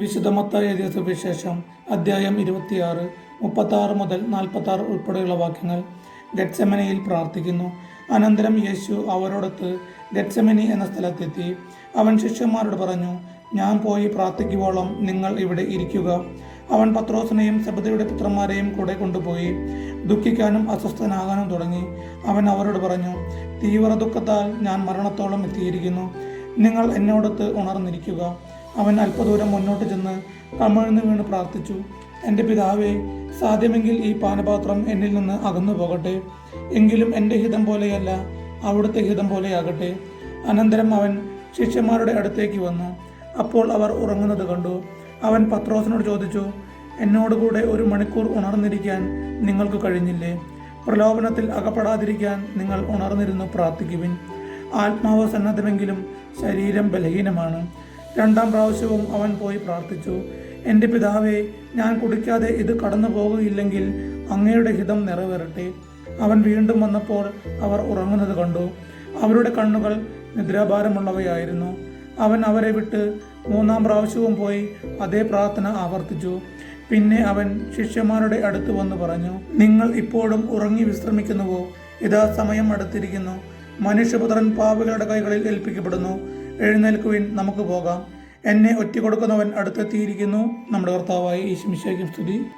വിശുദ്ധമത്തായ എഴുതിയ സുവിശേഷം അദ്ധ്യായം ഇരുപത്തിയാറ് മുപ്പത്താറ് മുതൽ നാൽപ്പത്താറ് ഉൾപ്പെടെയുള്ള വാക്യങ്ങൾ ഗറ്റ്സെമനയിൽ പ്രാർത്ഥിക്കുന്നു. അനന്തരം യേശു അവരോടൊത്ത് ഗറ്റ്സെമനി എന്ന സ്ഥലത്തെത്തി. അവൻ ശിഷ്യന്മാരോട് പറഞ്ഞു ഞാൻ പോയി പ്രാർത്ഥിക്കുവോളം നിങ്ങൾ ഇവിടെ ഇരിക്കുക. അവൻ പത്രോസിനെയും സബദയുടെ പുത്രന്മാരെയും കൂടെ കൊണ്ടുപോയി ദുഃഖിക്കാനും അസ്വസ്ഥനാകാനും തുടങ്ങി. അവൻ അവരോട് പറഞ്ഞു തീവ്ര ദുഃഖത്താൽ ഞാൻ മരണത്തോളം എത്തിയിരിക്കുന്നു. നിങ്ങൾ എന്നോടൊത്ത് ഉണർന്നിരിക്കുക. അവൻ അല്പദൂരം മുന്നോട്ട് ചെന്ന് കമഴ്ന്നു വീണ് പ്രാർത്ഥിച്ചു. എന്റെ പിതാവേ സാധ്യമെങ്കിൽ ഈ പാനപാത്രം എന്നിൽ നിന്ന് അകന്നു പോകട്ടെ. എങ്കിലും എന്റെ ഹിതം പോലെയല്ല അവിടുത്തെ ഹിതം പോലെയാകട്ടെ. അനന്തരം അവൻ ശിഷ്യന്മാരുടെ അടുത്തേക്ക് വന്നു. അപ്പോൾ അവർ ഉറങ്ങുന്നത് കണ്ടു. അവൻ പത്രോസിനോട് ചോദിച്ചു എന്നോടുകൂടെ ഒരു മണിക്കൂർ ഉണർന്നിരിക്കാൻ നിങ്ങൾക്ക് കഴിഞ്ഞില്ലേ? പ്രലോഭനത്തിൽ അകപ്പെടാതിരിക്കാൻ നിങ്ങൾ ഉണർന്നിരുന്നു പ്രാർത്ഥിക്കുവിൻ. ആത്മാവ് സന്നദ്ധമെങ്കിലും ശരീരം ബലഹീനമാണ്. രണ്ടാം പ്രാവശ്യവും അവൻ പോയി പ്രാർത്ഥിച്ചു. എന്റെ പിതാവെ ഞാൻ കുടിക്കാതെ ഇത് കടന്നു പോകുകയില്ലെങ്കിൽ അങ്ങയുടെ ഹിതം നിറവേറട്ടെ അവൻ വീണ്ടും വന്നപ്പോൾ അവർ ഉറങ്ങുന്നത് കണ്ടു. അവരുടെ കണ്ണുകൾ നിദ്രാഭാരമുള്ളവയായിരുന്നു. അവൻ അവരെ വിട്ട് മൂന്നാം പ്രാവശ്യവും പോയി അതേ പ്രാർത്ഥന ആവർത്തിച്ചു. പിന്നെ അവൻ ശിഷ്യന്മാരുടെ അടുത്ത് വന്ന് പറഞ്ഞു നിങ്ങൾ ഇപ്പോഴും ഉറങ്ങി വിശ്രമിക്കുന്നുവോ? ഇതാ സമയം അടുത്തിരിക്കുന്നു. മനുഷ്യപുത്രൻ പാപികളുടെ കൈകളിൽ ഏൽപ്പിക്കപ്പെടുന്നു. എഴുന്നേൽക്കുവിൻ നമുക്ക് പോകാം. എന്നെ ഒറ്റ കൊടുക്കുന്നവൻ അടുത്തെത്തിയിരിക്കുന്നു. നമ്മുടെ കർത്താവായ ഈശ്മിശയ്ക്കും സ്തുതി.